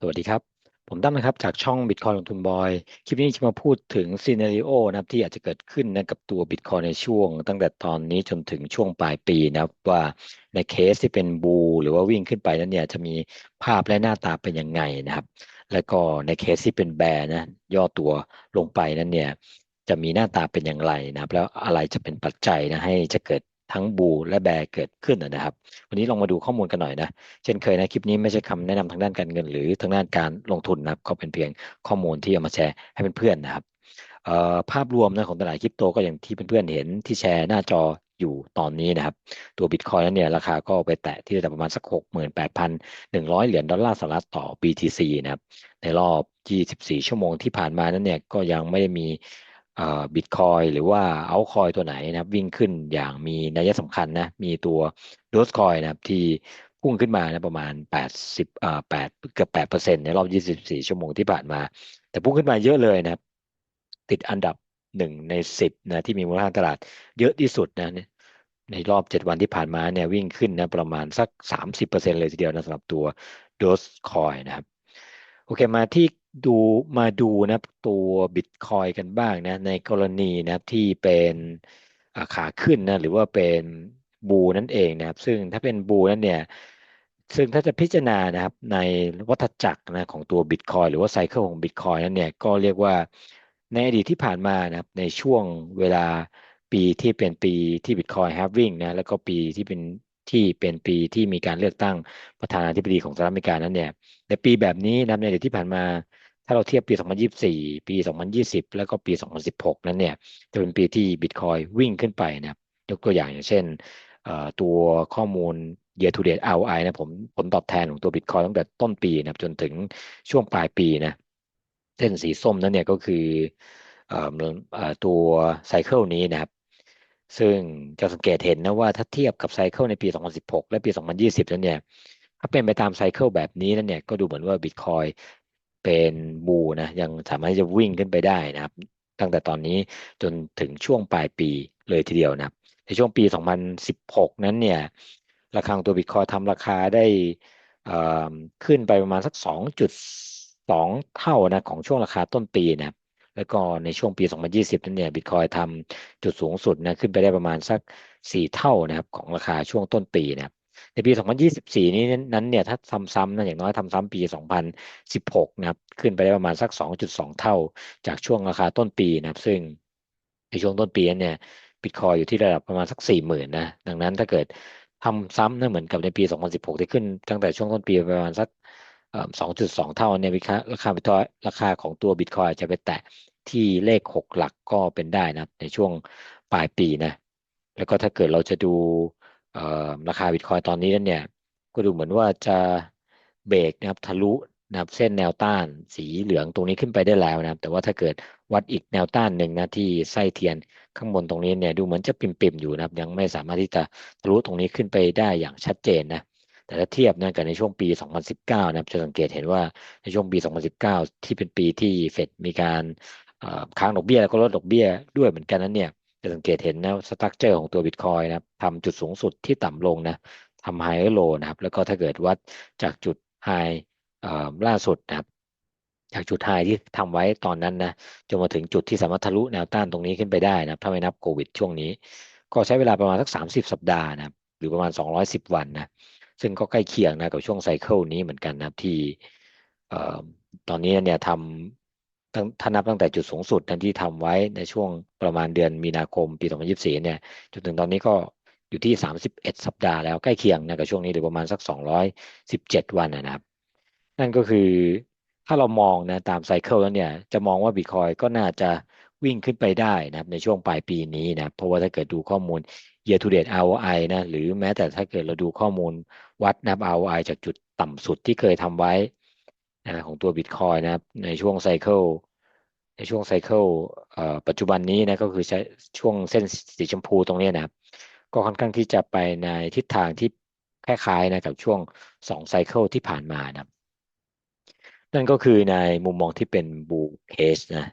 สวัสดีครับ ผมตั้มนะครับ จากช่อง Bitcoin ลงทุนบอย คลิปนี้จะมาพูดถึงซีนารีโอนะครับ ที่อาจจะเกิดขึ้นนะกับตัว Bitcoin ในช่วง ตั้งแต่ตอนนี้จนถึงช่วงปลายปีนะครับ ว่าในเคสที่เป็นบูหรือว่าวิ่งขึ้นไปนั้นเนี่ยจะมีภาพและหน้าตาเป็นยังไงนะครับ แล้วก็ในเคสที่เป็นแบร์นะย่อตัวลงไปนั้นเนี่ยจะมีหน้าตาเป็นอย่างไรนะครับ แล้วอะไรจะเป็นปัจจัยนะให้จะเกิด ทั้งบูและแบร์เกิดขึ้นนะครับ วันนี้ลองมาดูข้อมูลกันหน่อยนะ เช่นเคยนะคลิปนี้ไม่ใช่คำแนะนำทางด้านการเงิน หรือทางด้านการลงทุนนะครับก็เป็นเพียงข้อมูลที่เอามาแชร์ให้เพื่อนๆนะครับภาพรวมนะของตลาดคริปโตก็อย่างที่เพื่อนๆเห็นที่แชร์หน้าจออยู่ตอนนี้นะครับ ตัวบิตคอยนั้นเนี่ยราคาก็ไปแตะที่ระดับประมาณสักหกหมื่นแปดพันหนึ่งร้อยเหรียญดอลลาร์สหรัฐต่อ BTC นะครับ ในรอบ 24 ชั่วโมงที่ผ่านมานั้นเนี่ยก็ยังไม่ได้มี บิตคอยหรือว่าเอาคอยตัวไหนนะครับวิ่งขึ้นอย่างมีนัยสำคัญนะมีตัวโดสคอยนะครับที่พุ่งขึ้นมานะประมาณ 80อ่า8เกือบ8เปอร์เซ็นต์ในรอบ 24 ชั่วโมงที่ผ่านมา แต่พุ่งขึ้นมาเยอะเลยนะครับ ติดอันดับหนึ่งในสิบนะที่มีมูลค่าตลาดเยอะที่สุดนะในรอบ 7 วันที่ผ่านมาเนี่ยวิ่งขึ้นนะประมาณสัก 30%เลยทีเดียวนะสำหรับตัวโดสคอยนะครับ โอเคมาที่ดูมาดูนะตัวบิตคอยกันบ้างนะในกรณีนะที่เป็นขาขึ้นนะหรือว่าเป็นบูนั่นเองนะครับ ซึ่งถ้าเป็นบูนั่นเนี่ยซึ่งถ้าจะพิจารณานะครับในวัฏจักรนะของตัวบิตคอยหรือว่าไซเคิลของบิตคอยนั้นเนี่ยก็เรียกว่าในอดีตที่ผ่านมานะครับในช่วงเวลาปีที่เป็นปีที่บิตคอยแฮฟวิ่งนะแล้วก็ปีที่เป็น ที่เป็นปีที่มีการเลือกตั้งประธานาธิบดีของสหรัฐอเมริกานั้นเนี่ยในปีแบบนี้นะในอดีตที่ผ่านมา ถ้าเราเทียบปี 2024 ปี 2020 แล้วก็ปี 2016 นั้นเนี่ยจะเป็นปีที่บิตคอยวิ่งขึ้นไปนะครับยกตัวอย่างอย่างเช่นตัวข้อมูล year to date ROI นะผมผลตอบแทนของตัวบิตคอยตั้งแต่ต้นปีนะจนถึงช่วงปลายปีนะเส้นสีส้มนั้นเนี่ยก็คือตัวไซเคิลนี้นะครับ ซึ่งจะสังเกตเห็นนะว่าถ้าเทียบกับไซเคิลในปี 2016 และปี 2020 นั้นเนี่ยถ้าเป็นไปตามไซเคิลแบบนี้นั่นเนี่ยก็ดูเหมือนว่าบิตคอยเป็นบูนะยังสามารถจะวิ่งขึ้นไปได้นะครับ ตั้งแต่ตอนนี้จนถึงช่วงปลายปีเลยทีเดียวนะครับ ในช่วงปี 2016 นั้นเนี่ยราคาตัวบิตคอยทำราคาได้ขึ้นไปประมาณสัก 2.2 เท่านะของช่วงราคาต้นปีนะครับ แล้วก็ในช่วงปี 2020 นั้นเนี่ยบิตคอยทำจุดสูงสุดนะขึ้นไปได้ประมาณสัก 4 เท่านะครับของราคาช่วงต้นปีนะครับในปี 2024 นี้นั้นเนี่ยถ้าทำซ้ำนะอย่างน้อยทำซ้ำปี 2016 นะครับขึ้นไปได้ประมาณสัก 2.2 เท่า จากช่วงราคาต้นปีนะครับซึ่งในช่วงต้นปีนั้นเนี่ยบิตคอยอยู่ที่ระดับประมาณสัก 40,000 นะดังนั้นถ้าเกิดทำซ้ำนะเหมือนกับในปี 2016 ที่ขึ้นตั้งแต่ช่วงต้นปีประมาณสัก 2.2 เท่าเนี่ยราคาราคาของตัวบิตคอยจะไปแตะที่เลข 6 หลักก็เป็นได้นะในช่วงปลายปีนะแล้วก็ถ้าเกิดเราจะดูราคาบิตคอยตอนนี้นั่นเนี่ยก็ดูเหมือนว่าจะเบรกนะครับทะลุนะครับเส้นแนวต้านสีเหลืองตรงนี้ขึ้นไปได้แล้วนะครับแต่ว่าถ้าเกิดวัดอีกแนวต้านหนึ่งนะที่ไส้เทียนข้างบนตรงนี้เนี่ยดูเหมือนจะปิ่มๆอยู่นะครับยังไม่สามารถที่จะทะลุตรงนี้ขึ้นไปได้อย่างชัดเจนนะ แต่ถ้าเทียบนะกับในช่วงปี 2019 นะครับจะสังเกตเห็นว่าในช่วงปี 2019 ที่เป็นปีที่เฟดมีการค้างดอกเบี้ยแล้วก็ลดดอกเบี้ยด้วยเหมือนกันนั้นเนี่ยจะสังเกตเห็นนะสตั๊กเจอร์ของตัวบิตคอยนะครับทำจุดสูงสุดที่ต่ำลงนะทำไฮโลนะครับ แล้วก็ถ้าเกิดวัดจากจุดไฮล่าสุดนะครับ จากจุดไฮที่ทำไว้ตอนนั้นนะจนมาถึงจุดที่สามารถทะลุแนวต้านตรงนี้ขึ้นไปได้นะถ้าไม่นับโควิดช่วงนี้ ก็ใช้เวลาประมาณสัก 30 สัปดาห์นะครับหรือประมาณ 210 วันนะ ซึ่งก็ใกล้เคียงนะกับช่วงไซเคิลนี้เหมือนกันนะที่ตอนนี้เนี่ยทำถ้านับตั้งแต่จุดสูงสุดนั้นที่ทำไว้ในช่วงประมาณเดือนมีนาคมปี 2024 เนี่ยจนถึงตอนนี้ก็อยู่ที่ 31 สัปดาห์แล้วใกล้เคียงนะกับช่วงนี้หรือประมาณสัก 217 วันนะครับ นั่นก็คือถ้าเรามองนะตามไซเคิลแล้วเนี่ยจะมองว่าบิตคอยก็น่าจะวิ่งขึ้นไปได้นะครับในช่วงปลายปีนี้นะเพราะว่าถ้าเกิดดูข้อมูล year to date ROI นะหรือแม้แต่ถ้าเกิดเราดูข้อมูลวัดนับ ROI จากจุดต่ำสุดที่เคยทำไว้นะของตัวบิตคอยนะครับในช่วงไซเคิลในช่วงไซเคิลปัจจุบันนี้นะก็คือใช้ช่วงเส้นสีชมพูตรงนี้นะครับ ก็ค่อนข้างที่จะไปในทิศทางที่คล้ายๆนะกับช่วงสองไซเคิลที่ผ่านมานะนั่นก็คือในมุมมองที่เป็นบูเคสนะ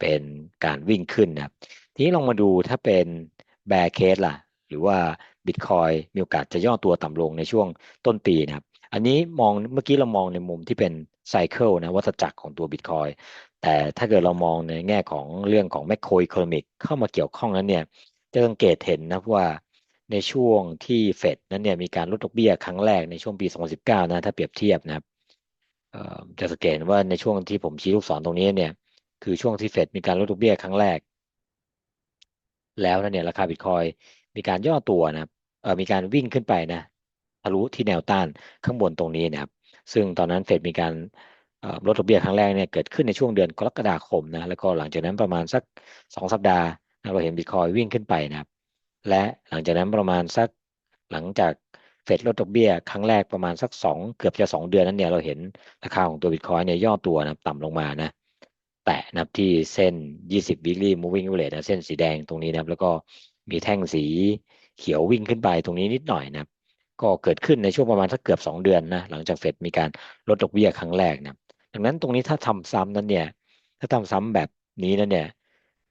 เป็นการวิ่งขึ้นนะทีนี้ลองมาดูถ้าเป็น แบร์เคสล่ะ หรือว่าบิตคอยมีโอกาสจะย่อตัวต่ำลงในช่วงต้นปีนะครับ อันนี้มองเมื่อกี้เรามองในมุมที่เป็นไซเคิลนะวัฏจักรของตัวบิตคอยแต่ถ้าเกิดเรามองในแง่ของเรื่องของแมคโครอีคโนมิกเข้ามาเกี่ยวข้องนั้นเนี่ยจะสังเกตเห็นนะว่าในช่วงที่เฟดนั้นเนี่ยมีการลดดอกเบี้ยครั้งแรกในช่วงปี 2019 นะถ้าเปรียบเทียบนะครับจะสังเกตว่าในช่วงที่ผมชี้ลูกศรตรงนี้เนี่ยคือช่วงที่เฟดมีการลดดอกเบี้ยครั้งแรก แล้วนะเนี่ยราคาบิตคอยมีการย่อตัวนะครับเออมีการวิ่งขึ้นไปนะทะลุที่แนวต้านข้างบนตรงนี้นะครับ ซึ่งตอนนั้นเฟดมีการลดดอกเบี้ยครั้งแรกเนี่ยเกิดขึ้นในช่วงเดือนกรกฎาคมนะแล้วก็หลังจากนั้นประมาณสักสองสัปดาห์เราเห็นบิตคอยวิ่งขึ้นไปนะครับ และหลังจากนั้นประมาณสักหลังจากเฟดลดดอกเบี้ยครั้งแรกประมาณสักสองเกือบจะสองเดือนนั้นเนี่ยเราเห็นราคาของตัวบิตคอยเนี่ยย่อตัวนะต่ำลงมานะ แตะนับที่เส้น 20 weekly moving average นะเส้นสีแดงตรงนี้นะครับ แล้วก็มีแท่งสีเขียววิ่งขึ้นไปตรงนี้นิดหน่อยนะครับ ก็เกิดขึ้นในช่วงประมาณสักเกือบ 2 เดือนนะหลังจากเฟดมีการลดดอกเบี้ยครั้งแรกนะดังนั้นตรงนี้ถ้าทำซ้ำนั้นเนี่ย ถ้าทำซ้ำแบบนี้นั้นเนี่ย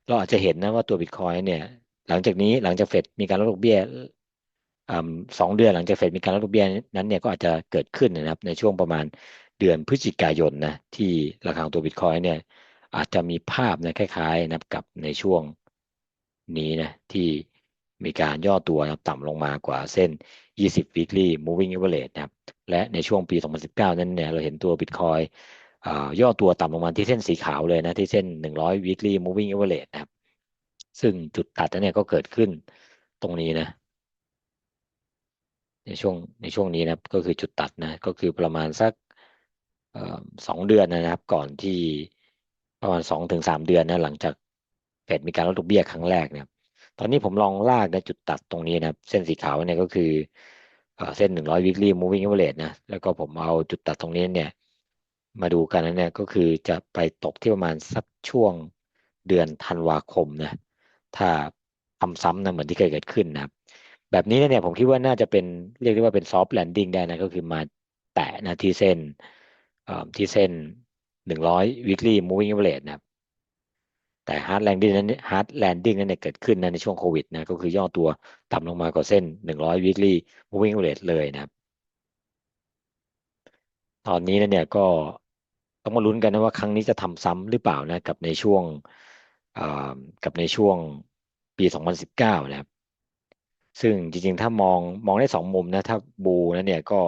เราอาจจะเห็นนะว่าตัวบิตคอยเนี่ยหลังจากนี้หลังจากเฟดมีการลดดอกเบี้ยสองเดือนหลังจากเฟดมีการลดดอกเบี้ยนั้นเนี่ยก็อาจจะเกิดขึ้นนะครับในช่วงประมาณเดือนพฤศจิกายนนะที่ราคาของตัวบิตคอยเนี่ย อาจจะมีภาพนะคล้ายๆนะกับในช่วงนี้นะที่มีการย่อตัวนะต่ำลงมากว่าเส้น 20 weekly moving average นะครับและในช่วงปี 2019 นั้นเนี่ยเราเห็นตัวบิตคอยย่อตัวต่ำลงมาที่เส้นสีขาวเลยนะที่เส้น 100 weekly moving average นะครับซึ่งจุดตัดนั้นเนี่ยก็เกิดขึ้นตรงนี้นะ ในช่วงในช่วงนี้นะก็คือจุดตัดนะก็คือประมาณสักสองเดือนนะครับ ก่อนที่ ประมาณสองถึงสามเดือนนะหลังจากเฟดมีการลดดอกเบี้ยครั้งแรกเนี่ยตอนนี้ผมลองลากนะจุดตัดตรงนี้นะเส้นสีขาวเนี่ยก็คือเส้นหนึ่งร้อย weekly moving average นะแล้วก็ผมเอาจุดตัดตรงนี้เนี่ย มาดูกันนะเนี่ยก็คือจะไปตกที่ประมาณสักช่วงเดือนธันวาคมนะถ้าทำซ้ำนะเหมือนที่เคยเกิดขึ้นนะครับแบบนี้เนี่ยผมคิดว่าน่าจะเป็นเรียกได้ว่าเป็นซอฟต์แลนดิ้งได้นะก็คือมาแตะนะที่เส้นที่เส้น หนึ่งร้อย weekly moving average นะครับ แต่ hard landing นั้น hard landing นั้นเนี่ยเกิดขึ้นนะในช่วงโควิดนะก็คือย่อตัวต่ำลงมากว่าเส้นหนึ่งร้อย weekly moving average เลยนะครับ ตอนนี้นเนี่ยก็ต้องมาลุ้นกันนะว่าครั้งนี้จะทำซ้ำหรือเปล่านะกับในช่วงกับในช่วงปี 2019 นะครับ ซึ่งจริงๆ ถ้ามองมองได้สองมุมนะ ถ้าบูนะเนี่ยก็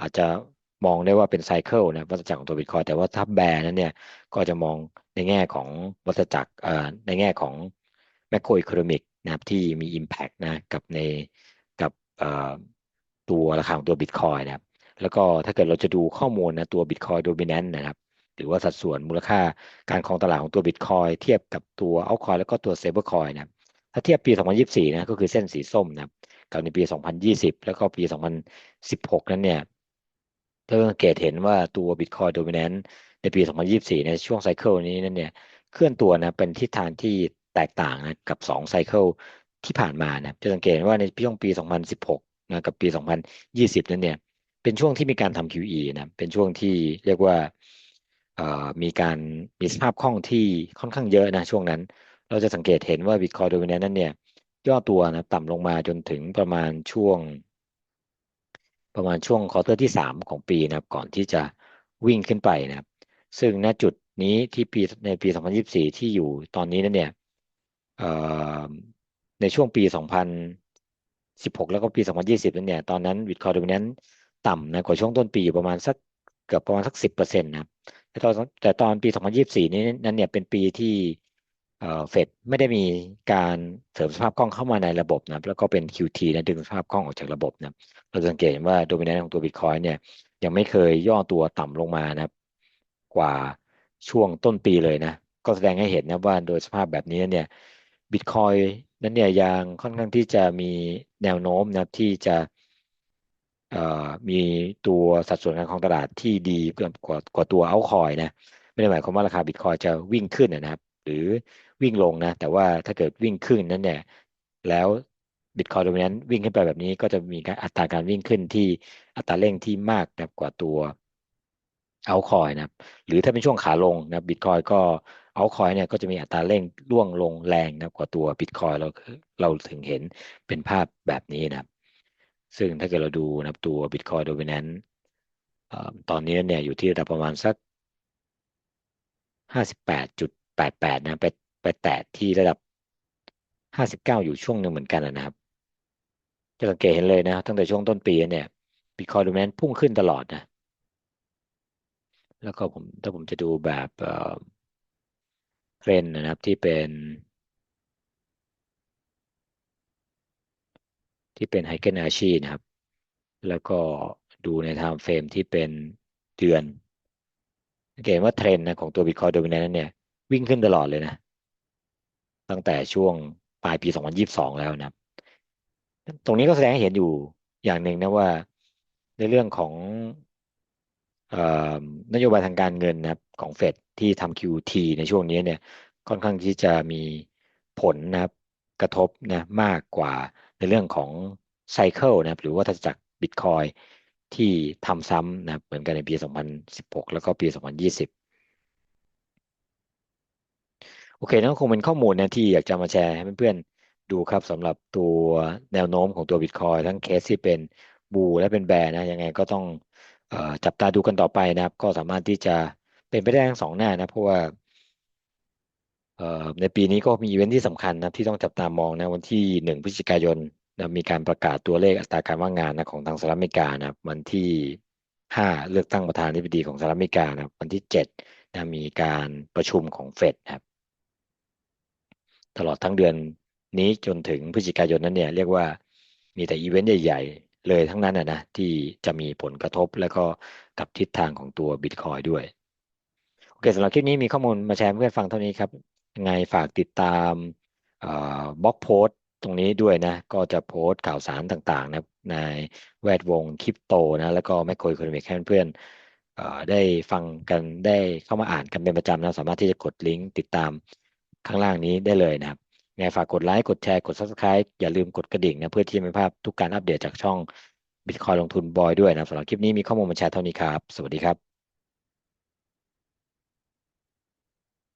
อาจจะ มองได้ว่าเป็นไซเคิลนะวัฏจักรของตัวบิตคอยแต่ว่าถ้าแบร์นั้นเนี่ยก็จะมองในแง่ของวัฏจักรในแง่ของแมคโครอิโคโนมิกนะครับที่มี Impact นะกับในกับตัวราคาของตัวบิตคอยนะครับแล้วก็ถ้าเกิดเราจะดูข้อมูลนะตัวบิตคอยโดมิเนนนะครับหรือว่าสัดส่วนมูลค่าการครองตลาดของตัวบิตคอยเทียบกับตัวเอาคอยแล้วก็ตัวเซเบอร์คอยนะถ้าเทียบปี 2024 นะก็คือเส้นสีส้มนะกับในปี 2020 แล้วก็ปี 2016 นั้นเนี่ย ถ้าสังเกตเห็นว่าตัว Bitcoin Dominant ในปี 2024 ในช่วงไซเคิลนี้นั่นเนี่ยเคลื่อนตัวนะเป็นทิศทางที่แตกต่างนะกับ2ไซเคิลที่ผ่านมานะจะสังเกตว่าในช่วงปี 2016นะกับปี 2020 นั้นเนี่ยเป็นช่วงที่มีการทำ QE นะเป็นช่วงที่เรียกว่ามีการมีสภาพคล่องที่ค่อนข้างเยอะนะช่วงนั้น เราจะสังเกตเห็นว่า Bitcoin Dominant นั้นเนี่ยย่อตัวนะต่ำลงมาจนถึงประมาณช่วง ประมาณช่วงคอร์เตอร์ที่สามของปีนะครับ ก่อนที่จะวิ่งขึ้นไปนะครับ ซึ่งณจุดนี้ที่ปีในปี 2024 ที่อยู่ตอนนี้นั่นเนี่ยในช่วงปี 2016 แล้วก็ปี 2020 นั่นเนี่ย ตอนนั้นวิดคอร์ดมินั้นต่ำนะกว่าช่วงต้นปีอยู่ประมาณสักเกือบประมาณสัก 10%นะครับแต่ตอนแต่ตอนปี 2024 นี้นั้นเนี่ยเป็นปีที่ เฟดไม่ได้มีการเสริมสภาพคล่องเข้ามาในระบบนะแล้วก็เป็น QT นะดึงสภาพคล่องออกจากระบบนะเราสังเกตว่าโดมิเนนต์ของตัวบิตคอยเนี่ยยังไม่เคยย่อตัวต่ำลงมานะกว่าช่วงต้นปีเลยนะ ก็แสดงให้เห็นนะว่าโดยสภาพแบบนี้เนี่ยบิตคอยนั้นเนี่ยยังค่อนข้างที่จะมีแนวโน้มนะที่จะมีตัวสัดส่วนการครองตลาดที่ดีกว่ากว่าตัวเอาคอยนะไม่ได้หมายความว่าราคาบิตคอยจะวิ่งขึ้นนะครับ หรือวิ่งลงนะ แต่ว่าถ้าเกิดวิ่งขึ้นนั้นเนี่ย แล้วบิตคอยน์โดมิเนนต์วิ่งขึ้นไปแบบนี้ก็จะมีอัตราการวิ่งขึ้นที่อัตราเร่งที่มากแบบกว่าตัวเอาคอยนะหรือถ้าเป็นช่วงขาลงนะบิตคอยก็เอาคอยเนี่ยก็จะมีอัตราเร่งร่วงลงแรงนะกว่าตัวบิตคอยเราเราถึงเห็นเป็นภาพแบบนี้นะซึ่งถ้าเกิดเราดูนะตัวบิตคอยโดมิเนนต์ตอนนี้เนี่ยอยู่ที่ระดับประมาณสักห้ แปดแปดนะไปไปแตะที่ระดับห้าสิบเก้าอยู่ช่วงหนึ่งเหมือนกันนะครับ จะสังเกตเห็นเลยนะตั้งแต่ช่วงต้นปีเนี่ยบิตคอยดูแมนพุ่งขึ้นตลอดนะ แล้วก็ผมถ้าผมจะดูแบบเทรนนะครับที่เป็นที่เป็นไฮเกนอาชีนะครับ แล้วก็ดูในไทม์เฟรมที่เป็นเดือนสังเกตว่าเทรนนะของตัวบิตคอยโดมิเนนเนี่ย วิ่งขึ้นตลอดเลยนะ ตั้งแต่ช่วงปลายปี 2022 แล้วนะตรงนี้ก็แสดงให้เห็นอยู่อย่างหนึ่งนะว่าในเรื่องของนโยบายทางการเงินนะครับของเฟดที่ทำ QT ในช่วงนี้เนี่ยค่อนข้างที่จะมีผลนะครับกระทบนะมากกว่าในเรื่องของไซเคิลนะครับหรือว่าถ้าจากบิตคอยที่ทำซ้ำนะเหมือนกันในปี 2016 แล้วก็ปี 2020 โอเคนั่นคงเป็นข้อมูลนะที่อยากจะมาแชร์ให้เพื่อนๆดูครับสำหรับตัวแนวโน้มของตัวบิตคอยทั้งเคสที่เป็นบูและเป็นแบร์นะยังไงก็ต้องจับตาดูกันต่อไปนะครับ ก็สามารถที่จะเป็นไปได้ทั้งสองหน้านะเพราะว่าในปีนี้ก็มีอีเวนท์ที่สำคัญนะที่ต้องจับตามองนะวันที่หนึ่งพฤศจิกายนนะมีการประกาศตัวเลขอัตราการว่างงานนะของทางสหรัฐอเมริกานะวันที่ห้าเลือกตั้งประธานาธิบดีของสหรัฐอเมริกานะวันที่เจ็ดนะมีการประชุมของเฟดนะครับ ตลอดทั้งเดือนนี้จนถึงพฤศจิกายนนั้นเนี่ยเรียกว่ามีแต่อีเวนต์ใหญ่ ๆ เลยทั้งนั้นนะที่จะมีผลกระทบแล้วก็กับทิศทางของตัวบิตคอยด้วย โอเคสำหรับคลิปนี้มีข้อมูลมาแชร์เพื่อนฟังเท่านี้ครับยังไงฝากติดตามบล็อกโพสต์ตรงนี้ด้วยนะ ก็จะโพสต์ข่าวสารต่างๆนะในแวดวงคริปโตนะแล้วก็แมคโครอิคโนมิกให้เพื่อนได้ฟังกันได้เข้ามาอ่านกันเป็นประจำนะสามารถที่จะกดลิงก์ติดตาม ข้างล่างนี้ได้เลยนะครับไงฝากกดไลค์กดแชร์กด Subscribe อย่าลืมกดกระดิ่งนะเพื่อที่จะไม่พลาดทุกการอัปเดตจากช่อง Bitcoin ลงทุนบอยด้วยนะสำหรับคลิปนี้มีข้อมูลมาแชร์เท่านี้ครับ สวัสดีครับ